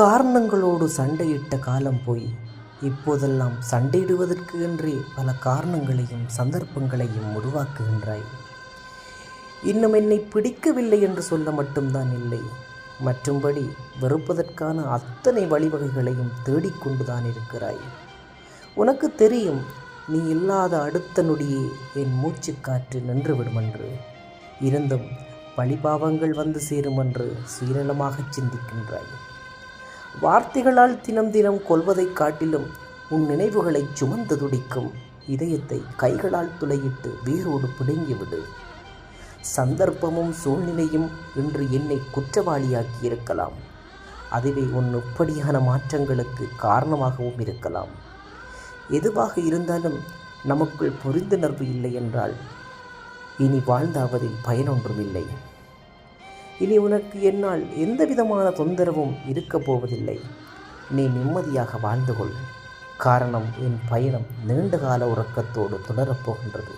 காரணங்களோடு சண்டையிட்ட காலம் போய். இப்போதெல்லாம் சண்டையிடுவதற்கு என்றே பல காரணங்களையும் சந்தர்ப்பங்களையும் உருவாக்குகின்றாய். இன்னும் என்னை பிடிக்கவில்லை என்று சொல்ல மட்டும்தான் இல்லை. மற்றும்படி வெறுப்பதற்கான அத்தனை வழிவகைகளையும் தேடிக்கொண்டுதான் இருக்கிறாய். உனக்கு தெரியும் நீ இல்லாத அடுத்த நொடியே என் மூச்சுக்காற்று நின்றுவிடும் என்று இருந்தும் பழிபாவங்கள் வந்து சேரும் என்று சுயநலமாகச் சிந்திக்கின்றாய். வார்த்தைகளால் தினம் தினம் கொல்வதைக் காட்டிலும் உன் நினைவுகளை சுமந்து துடிக்கும் இதயத்தை கைகளால் துளையிட்டு வேரோடு பிடுங்கிவிடு. சந்தர்ப்பமும் சூழ்நிலையும் இன்று என்னை குற்றவாளியாக்கி இருக்கலாம் அதுவே உன் இப்படியான மாற்றங்களுக்கு காரணமாகவும் இருக்கலாம். எதுவாக இருந்தாலும் நமக்குள் புரிந்துணர்வு இல்லை என்றால் இனி வாழ்ந்தாவதில் பயனொன்றும் இல்லை இனி உனக்கு என்னால் எந்த விதமான தொந்தரவும் இருக்கப் போவதில்லை. நீ நிம்மதியாக வாழ்ந்து கொள். காரணம் என் பயணம் நீண்டகால உறக்கத்தோடு தொடரப் போகின்றது.